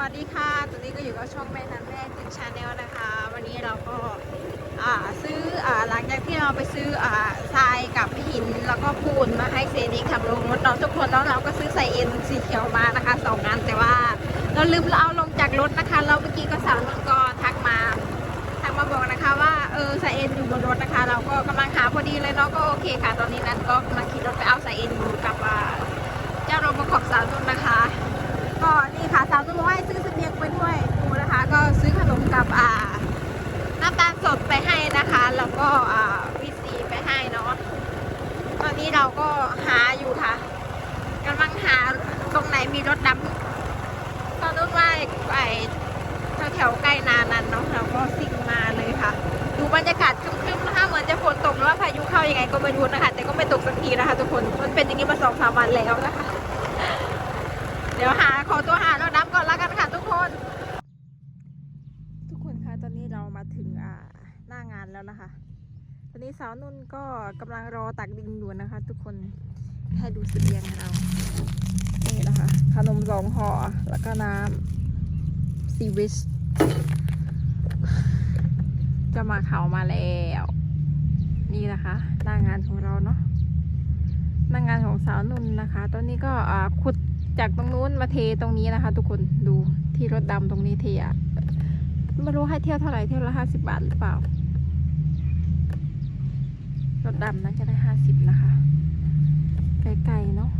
วัสดีค่ะ ตอนนี้ก็อยู่กับช่องแม่นันแม่ติ๊กชาแนลนะคะ วันนี้เราก็อ่าซื้ออ่าหลังจากที่เราไปซื้ออ่าทรายกับหินแล้วก็ปูนมาให้เซนิกทำลงรถเราทุกคนแล้วเราก็ซื้อใส่เอ็นสีเขียวมานะคะสองงานแต่ว่าเราลืมเราเอาลงจากรถนะคะแล้วเมื่อกี้ก็สาวนุ่นก็ทักมาทักมาบอกนะคะว่าเออใส่เอ็นอยู่บนรถนะคะ เราก็กำลังหาพอดีเลยเนาะก็โอเคค่ะ ตอนนี้นันก็กำลังขี่รถไปเอาใส่เอ็นอยู่กับอ่าเจ้าโรบขอบสาวนุ่นนะคะ ก็นี่ค่ะสาวนุ่นบอกว่าให้ซื้อเสบียงไปด้วยดูนะคะ ก็ซื้อขนมกับอ่าน้ำตาลสดไปให้นะคะ แล้วก็อ่าวิซีไปให้เนาะตอนนี้เราก็หาอยู่ค่ะกำลังหาต รถดำตอนนู้ว่าไปแถวๆใกล้นานั้นเนาะเราก็สิ่งมาเลยค่ะ ดูบรรยากาศครึ้มๆนะคะเหมือนจะฝนตกหรือว่าพายุเข้ายังไงก็ไม่รู้นะคะ แต่ก็ไม่ตกสักทีนะคะ ทุกคนมันเป็นอย่างนี้มาสองสามวันแล้วนะคะเดี๋ยวหาขอตัวหารถน้ำก่อนละกันค่ะ ทุกคน ทุกคนคะตอนนี้เรามาถึงอ่าหน้างานแล้วนะคะ ตอนนี้สาวนุ่นก็กำลังรอตักดินอยู่นะคะ ทุกคนให้ดูเสบียงเรานี่นะคะ นมสองห่อ แล้วก็น้ำซีวิชจะมาเขามาแล้ว นี่นะคะหน้างานของเราเนาะหน้างานของสาวนุ่นนะคะ ตอนนี้ก็ขุดจากตรงนู้นมาเทตรงนี้นะคะ ทุกคนดูที่รถดำตรงนี้เทอะไม่รู้ให้เที่ยวเท่าไหร่เที่ยวละห้าสิบบาทหรือเปล่ารถดำนั้นจะได้ห้าสิบนะคะ ไกลๆเนาะ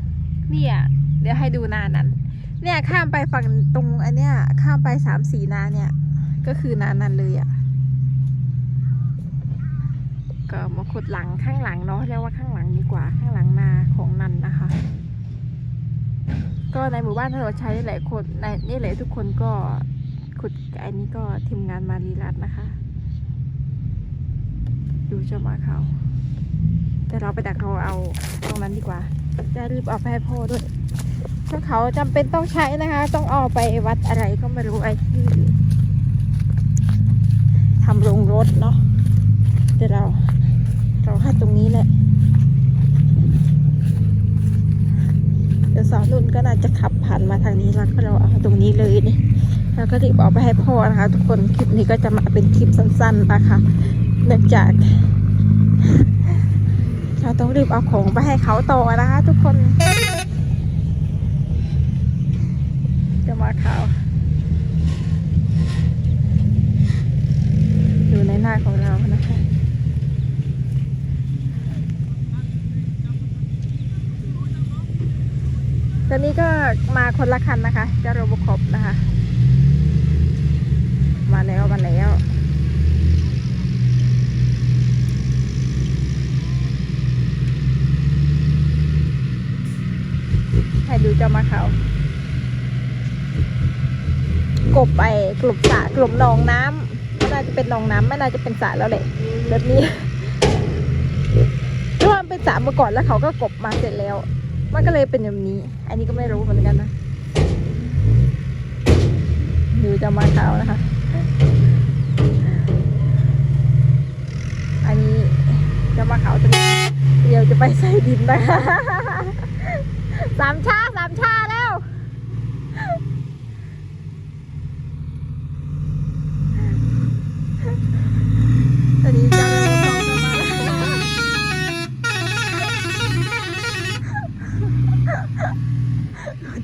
เนี่ย เดี๋ยวให้ดูนานั้น เนี่ยข้ามไปฝั่งตรงอันเนี้ยข้ามไปสามสี่นาเนี่ย ก็คือนานั้นเลยอะ่ะก็มาขุดหลังข้างหลังเนาะเรียกว่าข้างหลังดีกว่าข้างหลังนาของนันนะคะ ก็ในหมู่บ้านถ้าเราใช้หลายคนในนี่แหละทุกคนก็ขุดอันนี้ก็ทีมงานมารีรัตนะคะ ดูเจ้ามาเขาแต่เราไปดักรอเอาตรงนั้นดีกว่า จะรีบเอาไปให้พ่อด้วย เพราะเขาจำเป็นต้องใช้นะคะ ต้องเอาไปวัดอะไรก็ไม่รู้ไอ้ที่ทำโรงรถเนาะเดี๋ยวเราเราให้ตรงนี้แหละเดี๋ยวสาวนุ่นก็น่าจะขับผ่านมาทางนี้แล้วก็เราเอาตรงนี้เลยนี่แล้วก็รีบเอาไปให้พ่อนะคะ ทุกคนคลิปนี้ก็จะมาเป็นคลิปสั้น ๆนะคะ เนื่องจากเราต้องรีบเอาของไปให้เขาต่อนะคะ ทุกคน จะมาเขาอยู่ในหน้าของเรานะคะ ตอนนี้ก็มาคนละคันนะคะเจะโรบคอปนะคะ มาแล้วมาแล้วให้ดูเจ้ามาเขากบไปกลบสระกลบหนองน้ำไม่น่าจะเป็นหนองน้ำไม่น่าจะเป็นสระแล้วแหละแบบนี้เพราะว่ามันเป็นสระมาก่อนแล้วเขาก็กบมาเสร็จแล้ว มันก็เลยเป็นแบบนี้ อันนี้ก็ไม่รู้เหมือนกันนะดูเจะมาเขานะคะ อันนี้จะมาเขาจะเดี๋ยวจะไปใส่ดินนะคะสามชาสามชา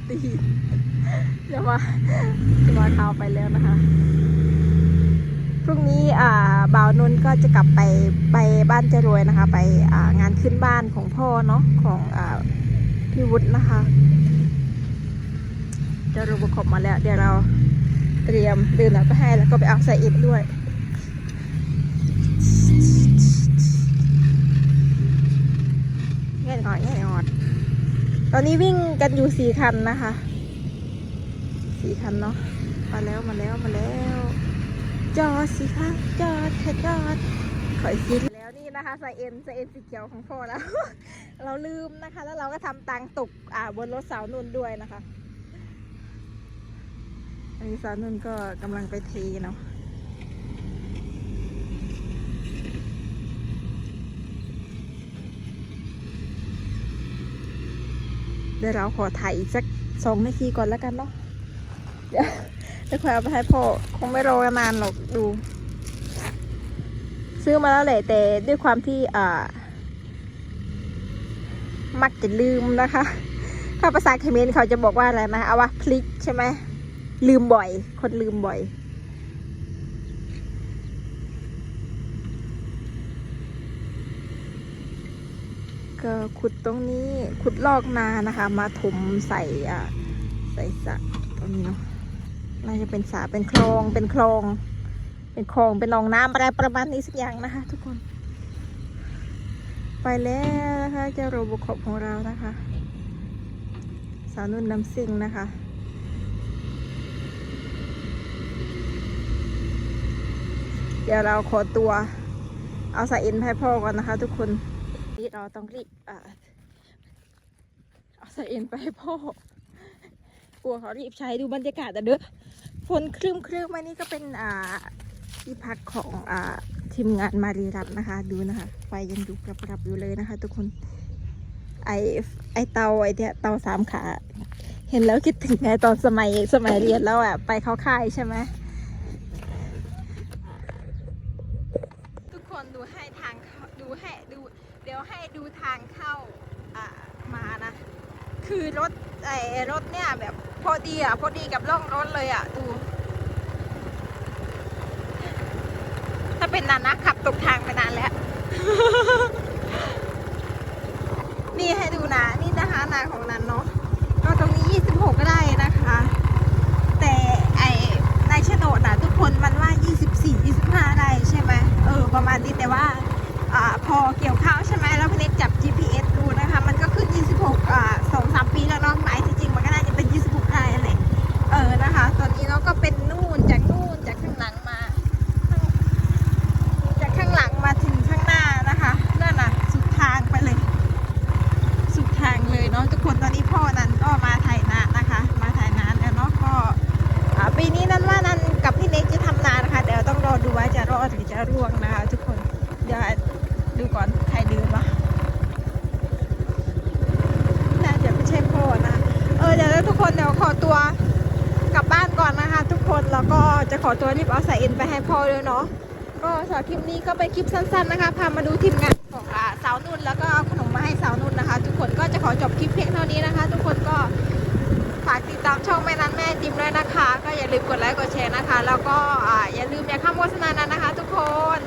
ตีจะมาจะมาข่าวไปแล้วนะคะ พรุ่งนี้อ่าบ่าวนนท์ก็จะกลับไปไปบ้านเจรวยนะคะ ไปอ่างานขึ้นบ้านของพ่อเนาะของอ่าพี่วุฒินะคะเจะรูปขบมาแล้ว เดี๋ยวเราเตรียมเดินหลังไปให้แล้วก็ไปเอาใส่อิฐด้วยเงี้ยหน่อยเงี้ยหอยต อนนี้วิ่งกันอยู่สี่คันนะคะสี่คันเนาะมาแล้วมาแล้วมาแล้ว จอดสิคะจอดค่ะจอดขอยซิแล้วนี่นะคะใส่เอ็นใส่เอ็นสีเขียวของพ่อแล้ว เราลืมนะคะ แล้วเราก็ทำตังตกอ่าบนรถสาวนุ่นด้วยนะคะอันนี้สาวนุ่นก็กำลังไปเทเนาะ เดี๋ยวเราขอถ่ายอีกสักสองนาทีก่อนแล้วกันเนาะ เดี๋ยวเราขอถ่ายอีกสักสองนาทีก่อนแล้วกันเนาะเดี๋ยวจะคอยเอาไปให้พ่อคงไม่รอนานหรอกดู ซื้อมาแล้วแหละแต่ด้วยความที่อ่า มักจะลืมนะคะ ถ้าภาษาเขมรเขาจะบอกว่าอะไรนะเอาว่าพลิกใช่ไหมลืมบ่อย คนลืมบ่อย ก็ขุดตรงนี้ขุดลอกนานะคะ มาถมใส่อะใส่สระตรงนี้เนาะน่าจะเป็นสระเป็นคลองเป็นคลอง เป็นคลองเป็นหนองน้ำอะไรประมาณนี้สักอย่างนะคะ ทุกคน ไปแล้วนะคะเจ้าโรบคอปของเรานะคะ สาวนุ่นน้ำซิงนะคะเดี๋ยวเราขอตัว เอาสายเอ็นให้พ่อก่อนนะคะทุกคน นี่เราต้องรีบเอาสายเอ็นไปให้พ่อกลัวเขารีบใช้ดูบรรยากาศแต่เด้อฝนครึ้มครึ้มอันนี้ก็เป็นอ่าที่พักของอ่าทีมงานมารีรัตน์นะคะ ดูนะคะไฟยังดูกรับๆอยู่เลยนะคะ ทุกคนไอไอเตาไอเนี่ยเตาสามขา เห็นแล้วคิดถึงไงตอนสมัยสมัยเรียนแล้วอะไปเข้าค่ายใช่ไหม ทุกคนดูให้ทางเข้าดูให้ดู เดี๋ยวให้ดูทางเข้าอ่ามานะ คือรถไอรถเนี่ยแบบพอดีอะ พอดีกับร่องรถเลยอะ ดู ถ้าเป็นนานนะขับตกทางไปนานแล้ว นี่ให้ดูนะ นี่นะคะนาของนันเนาะก็ตรงนี้ 26 ก็ได้นะคะ แต่ไอในโฉนดนะทุกคนมันว่า 24 25 ได้ใช่ไหมเออ ประมาณนี้แต่ว่า เกี่ยวข้าวใช่ไหม ดูก่อนใครเดินวะน่าจะไม่ใช่พ่อนะ เออเดี๋ยวทุกคนเดี๋ยวขอตัวกลับบ้านก่อนนะคะ ทุกคนแล้วก็จะขอตัวรีบเอาสายเอ็นไปให้พ่อด้วยเนาะก็สำหรับคลิปนี้ก็เป็นคลิปสั้นๆนะคะพามาดูทีมงานของสาวนุ่นแล้วก็เอาขนมมาให้สาวนุ่นนะคะ ทุกคนก็จะขอจบคลิปเพียงเท่านี้นะคะ ทุกคนก็ฝากติดตามช่องแม่นั้นแม่จิมด้วยนะคะ ก็อย่าลืมกดไลค์กดแชร์นะคะ แล้วก็อย่าลืมอย่าข้ามโฆษณานั้นนะคะ ทุกคน